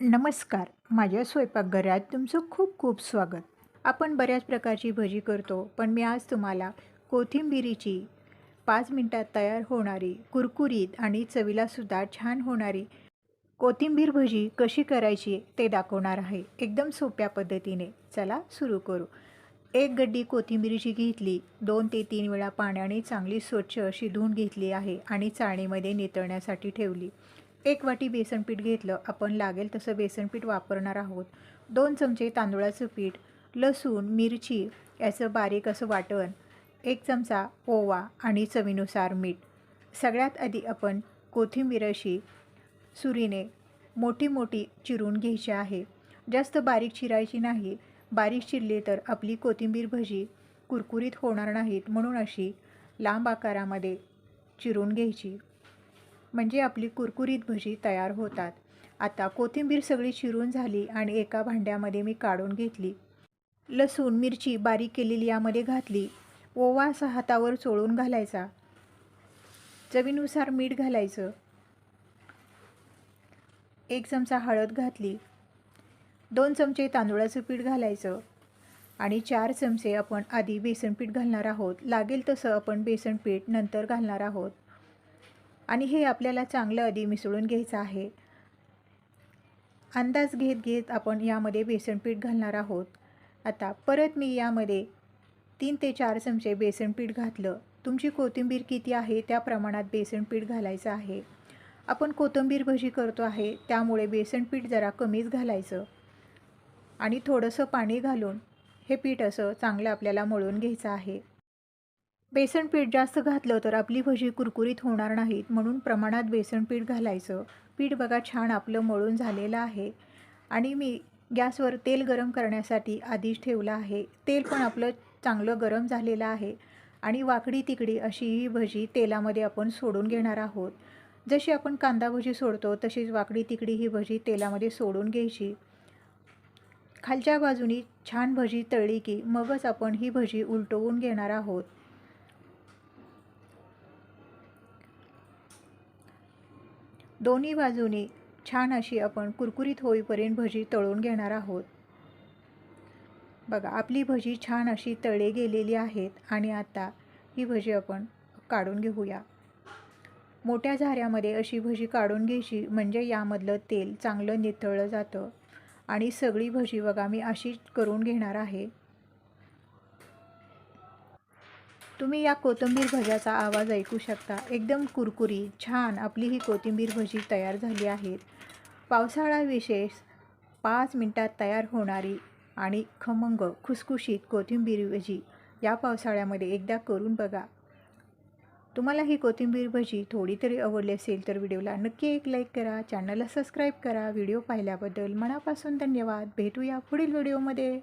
नमस्कार माझ्या स्वयंपाकघरात तुमचं खूप खूप स्वागत. आपण बऱ्याच प्रकारची भजी करतो पण मी आज तुम्हाला कोथिंबिरीची पाच मिनटात तयार होणारी कुरकुरीत आणि चवीलासुद्धा छान होणारी कोथिंबीर भजी कशी करायची ते दाखवणार आहे. एकदम सोप्या पद्धतीने. चला सुरू करू. एक गड्डी कोथिंबीरीची घेतली. दोन ते तीन वेळा पाण्याने चांगली स्वच्छ अशी धुवून घेतली आहे आणि चाळणीमध्ये नितळण्यासाठी ठेवली. एक वाटी बेसन पीठ घेतलं आपण लागेल तसं बेसन पीठ वापरणार आहोत. दोन चमचे तांदूळाचं पीठ लसूण मिरची याचं बारीक असं वाटण एक चमचा ओवा आणि चवीनुसार मीठ. सगळ्यात आधी आपण कोथिंबीर अशी सुरीने मोठी मोठी चिरून घ्यायची आहे. जास्त बारीक चिरायची नाही. बारीक चिरली तर आपली कोथिंबीर भजी कुरकुरीत होणार नाहीत म्हणून अशी लांब आकारामध्ये चिरून घ्यायची. म्हणजे आपली कुरकुरीत भजी तयार होतात. आता कोथिंबीर सगळी चिरून झाली आणि एका भांड्यामध्ये मी काढून घेतली. लसूण मिरची बारीक केलेली यामध्ये घातली. ओवा असा हातावर चोळून घालायचा. चवीनुसार मीठ घालायचं. एक चमचा हळद घातली. दोन चमचे तांदूळाचं पीठ घालायचं. आणि चार चमचे आपण आधी बेसन पीठ घालणार आहोत. लागेल तसं आपण बेसन पीठ नंतर घालणार आहोत. आणि हे आपल्याला चांगलं आधी मिसळून घ्यायचं आहे. अंदाज घेत घेत आपण यामध्ये बेसनपीठ घालणार आहोत. आता परत मी यामध्ये तीन ते चार चमचे बेसनपीठ घातलं. तुमची कोथिंबीर किती आहे त्या प्रमाणात बेसनपीठ घालायचं आहे. आपण कोथिंबीर भजी करतो आहे त्यामुळे बेसनपीठ जरा कमीच घालायचं. आणि थोडंसं पाणी घालून हे पीठ असं चांगलं आपल्याला मळून घ्यायचं आहे. बेसन पीठ जास्त घातलं तर आपली भजी कुरकुरीत होणार नाहीत म्हणून प्रमाणात बेसन पीठ घालायचं. पीठ बघा छान आपलं मळून झालेलं आहे. आणि मी गॅसवर तेल गरम करण्यासाठी आधीच ठेवलं आहे. तेल पण आपलं चांगलं गरम झालेलं आहे. आणि वाकडी तिकडी अशी ही भजी तेलामध्ये आपण सोडून घेणार आहोत. जशी आपण कांदा भजी सोडतो तशीच वाकडी तिकडी ही भजी तेलामध्ये सोडून घ्यायची. खालच्या बाजूनी छान भजी तळली की मगच आपण ही भजी उलटवून घेणार आहोत. दोन्ही बाजूनी छान अशी आपण कुरकुरीत होईपर्यंत भजी तळून घेणार आहोत. बघा आपली भजी छान अशी तळे गेलेली आहेत आणि आता ही भजी आपण काढून घेऊया. मोठ्या झाऱ्यामध्ये अशी भजी काढून घ्यायची म्हणजे यामधलं तेल चांगलं नितळलं जातं. आणि सगळी भजी बघा मी अशी करून घेणार आहे. तुम्ही या कोथिंबीर भज्याचा आवाज ऐकू शकता. एकदम कुरकुरी छान आपली ही कोथिंबीर भजी तयार झाली आहेत. पावसाळा विशेष पाच मिनटात तयार होणारी आणि खमंग खुसखुशीत कोथिंबीर भजी या पावसाळ्यामध्ये एकदा करून बघा. तुम्हाला ही कोथिंबीर भजी थोडी तरी आवडली असेल तर व्हिडिओला नक्की एक लाईक करा चॅनलला सबस्क्राईब करा. व्हिडिओ पाहिल्याबद्दल मनापासून धन्यवाद. भेटूया पुढील व्हिडिओमध्ये